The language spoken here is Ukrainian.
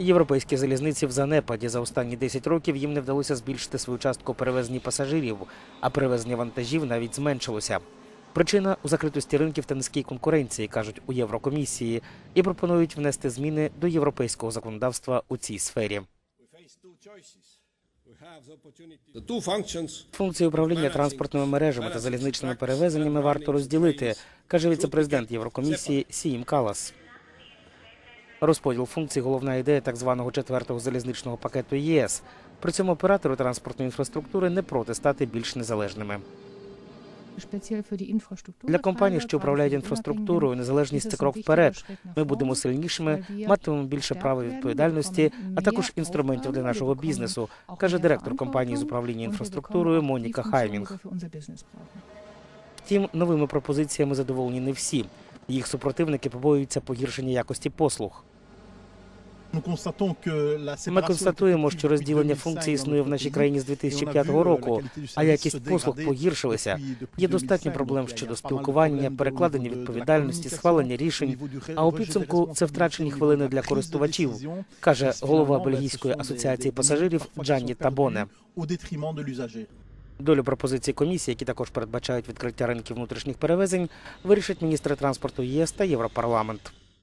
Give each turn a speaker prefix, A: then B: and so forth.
A: Європейські залізниці в занепаді за останні 10 років їм не вдалося збільшити свою частку перевезення пасажирів, а перевезення вантажів навіть зменшилося. Причина у закритості ринків та низькій конкуренції, кажуть у Єврокомісії, і пропонують внести зміни до європейського законодавства у цій сфері. Функції управління транспортними мережами та залізничними перевезеннями варто розділити, каже віцепрезидент Єврокомісії Сіїм Калас. Розподіл функцій головна ідея так званого четвертого залізничного пакету ЄС. При цьому оператори транспортної інфраструктури не проти стати більш незалежними.
B: Для компаній, що управляють інфраструктурою, незалежність це крок вперед.
A: Ми будемо сильнішими, матимемо більше права відповідальності, а також інструментів для нашого бізнесу, каже директор компанії з управління інфраструктурою Моніка Хаймінг. Втім, новими пропозиціями задоволені не всі. Їх супротивники побоюються погіршення якості послуг.
C: Ми констатуємо, що розділення функцій існує в нашій країні з 2005 року, а якість послуг погіршилася.
A: Є достатньо проблем щодо спілкування, перекладення відповідальності, схвалення рішень. А у підсумку це втрачені хвилини для користувачів, каже голова Бельгійської асоціації пасажирів Джанні Табоне. Долю пропозицій комісії, які також передбачають відкриття ринків внутрішніх перевезень, вирішать міністри транспорту ЄС та Європарламент.